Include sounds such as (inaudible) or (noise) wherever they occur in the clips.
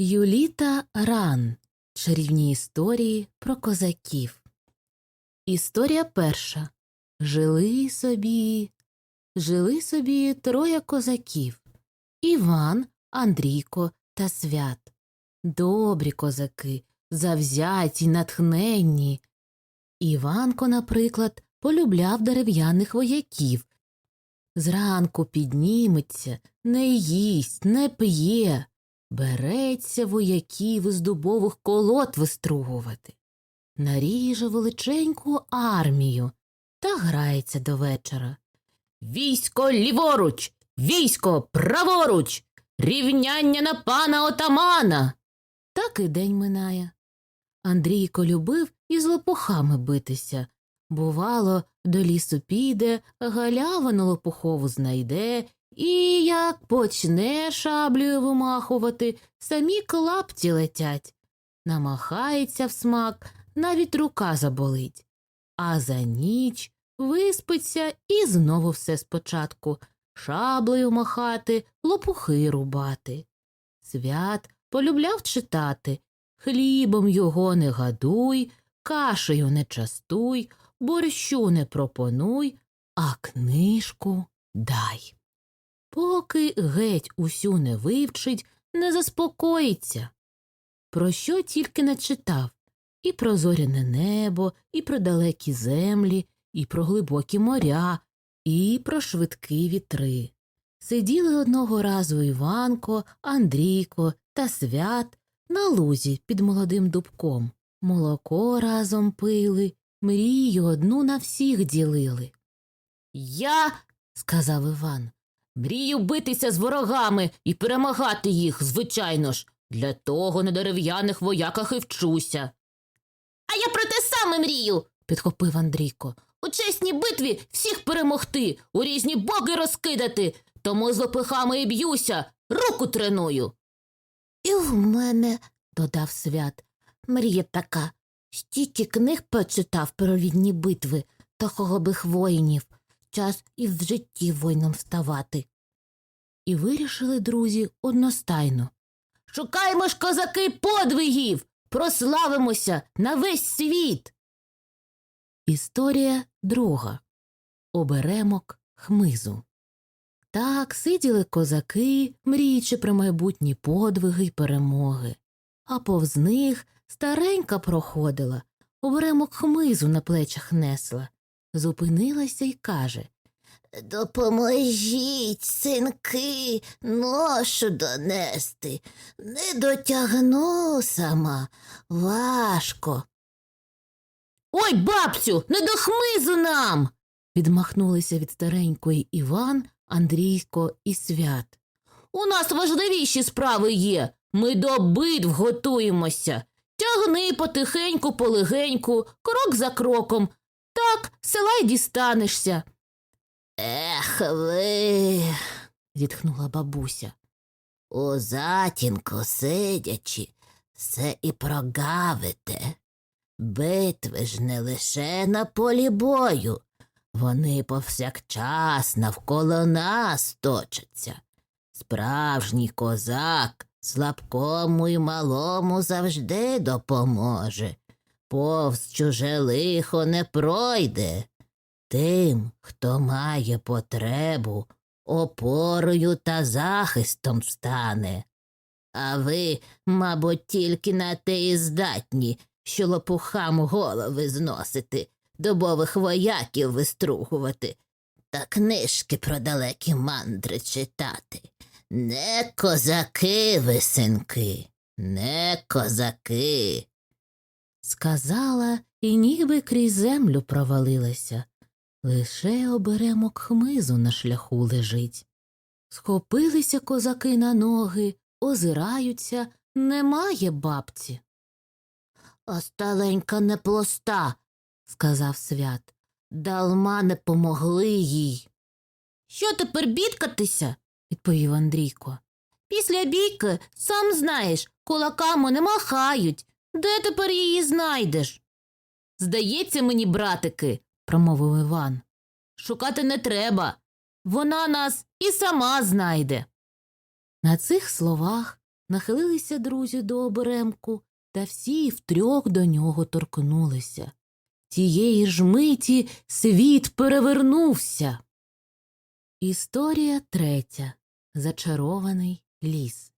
Юліта Ран. Чарівні історії про козаків. Історія перша. Жили собі. Жили собі троє козаків Іван, Андрійко та Свят. Добрі козаки, завзяті, натхненні. Іванко, наприклад, полюбляв дерев'яних вояків. Зранку підніметься, не їсть, не п'є, береться вояків із дубових колод вистругувати, наріже величеньку армію та грається до вечора. Військо ліворуч, військо праворуч, рівняння на пана отамана. Так і день минає. Андрійко любив із лопухами битися. Бувало, до лісу піде, галявину лопухову знайде, і як почне шаблею вимахувати, самі клапті летять. Намахається в смак, навіть рука заболить. А за ніч виспиться і знову все спочатку шаблею махати, лопухи рубати. Свят полюбляв читати хлібом його не гадуй, кашею не частуй, борщу не пропонуй, а книжку дай. Поки геть усю не вивчить, не заспокоїться. Про що тільки не читав і про зоряне небо, і про далекі землі, і про глибокі моря, і про швидкі вітри. Сиділи одного разу Іванко, Андрійко та свят на лузі під молодим дубком. Молоко разом пили, мрію одну на всіх ділили. Я, сказав Іван, мрію битися з ворогами і перемагати їх, звичайно ж. Для того на дерев'яних вояках і вчуся. А я про те саме мрію, підхопив Андрійко. У чесній битві всіх перемогти, у різні боги розкидати, тому з лопихами і б'юся, руку треную. І в мене, додав свят, мрія така. Стільки книг почитав про рідні битви та хоробих воїнів. Час і в житті воїном. І вирішили друзі одностайно. Шукаємо ж козаки подвигів, прославимося на весь світ. Історія друга. Оберемок хмизу. Так сиділи козаки, мріючи про майбутні подвиги й перемоги, а повз них старенька проходила, оберемок хмизу на плечах несла, зупинилася й каже Допоможіть, синки, ношу донести. Не дотягну сама, важко. Ой, бабцю, не до хмизу нам. відмахнулися від старенької Іван, Андрійко і свят. У нас важливіші справи є. Ми до битв готуємося. Тягни потихеньку, полегеньку, крок за кроком. Так села й дістанешся. Ех ви, зітхнула бабуся. У затінку сидячи, все і прогавите. Битви ж не лише на полі бою, вони повсякчас навколо нас точаться. Справжній козак слабкому й малому завжди допоможе, повз чуже лихо не пройде. Тим, хто має потребу, опорою та захистом стане. А ви, мабуть, тільки на те і здатні, що лопухам голови зносити, добових вояків вистругувати, та книжки про далекі мандри читати. Не козаки ви, синки, не козаки. Сказала і ніби крізь землю провалилася. Лише оберемок хмизу на шляху лежить. Схопилися козаки на ноги, озираються, немає бабці. Осталенька не плоста, сказав свят. Далма не помогли їй. Що тепер бідкатися? відповів Андрійко. Після бійки, сам знаєш, кулаками не махають. Де тепер її знайдеш? Здається мені, братики, промовив Іван. Шукати не треба. Вона нас і сама знайде. На цих словах Нахилилися друзі до оберемку, та всі втрьох до нього торкнулися. Тієї ж миті світ перевернувся. Історія третя. Зачарований ліс.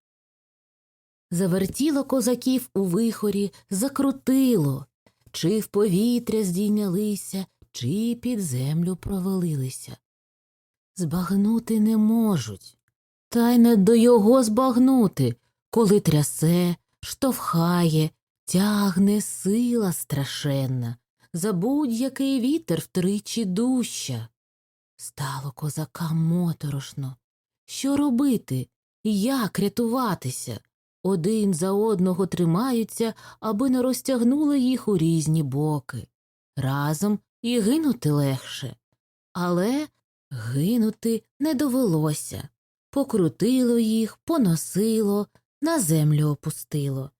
Завертіло козаків у вихорі, закрутило, чи в повітря здійнялися, чи під землю провалилися. Збагнути не можуть, та й не до його збагнути, коли трясе, штовхає, тягне сила страшенна, за будь-який вітер втричі дужча. Стало козакам моторошно. Що робити? Як рятуватися? Один за одного тримаються, аби не розтягнули їх у різні боки. Разом і гинути легше. Але гинути не довелося. Покрутило їх, поносило, на землю опустило.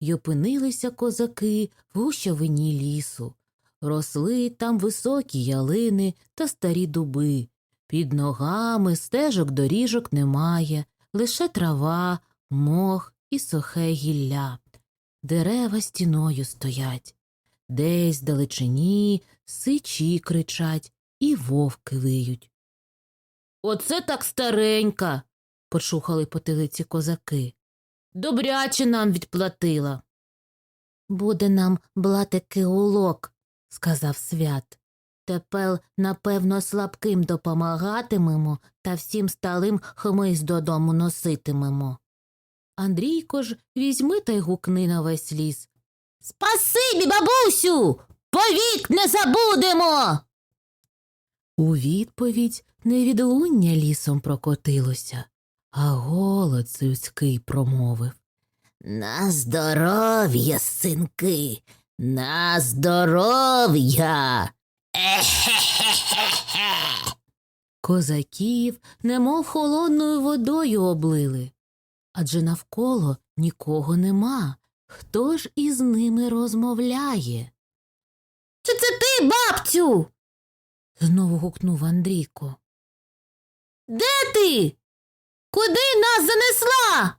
й опинилися козаки в гущавині лісу. Росли там високі ялини та старі дуби. Під ногами стежок доріжок немає, лише трава, мох і сухе гілля. Дерева стіною стоять. Десь далечині сичі кричать і вовки виють. Оце так старенька. почухали потилиці козаки. Добряче нам відплатила. Буде нам блатики улок, сказав свят. Тепер, напевно, слабким допомагатимемо та всім сталим хмиз додому носитимемо. Андрійко ж візьми та й гукни на весь ліс. Спасибі, бабусю! Повік не забудемо. У відповідь невідлуння лісом прокотилося, а голос людський промовив. На здоров'я, синки, на здоров'я. Козаків немов холодною водою облили. Адже навколо нікого нема. Хто ж із ними розмовляє? Чи це ти, бабцю? знову гукнув Андрійко. Де ти? Куди нас занесла?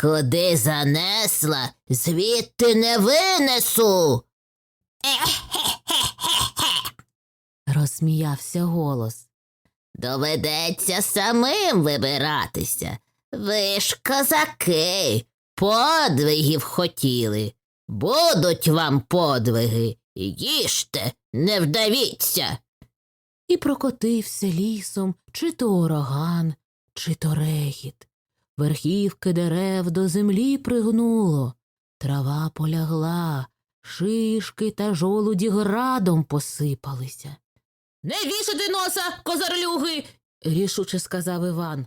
Куди занесла, звідти не винесу. (laughs) Розсміявся голос. Доведеться самим вибиратися. Ви ж козаки, подвигів хотіли. Будуть вам подвиги. Їжте, не вдавіться. І прокотився лісом чи то ураган, чи то регіт. Верхівки дерев до землі пригнуло, трава полягла, шишки та жолуді градом посипалися. Не вішати носа, козарлюги, рішуче сказав Іван.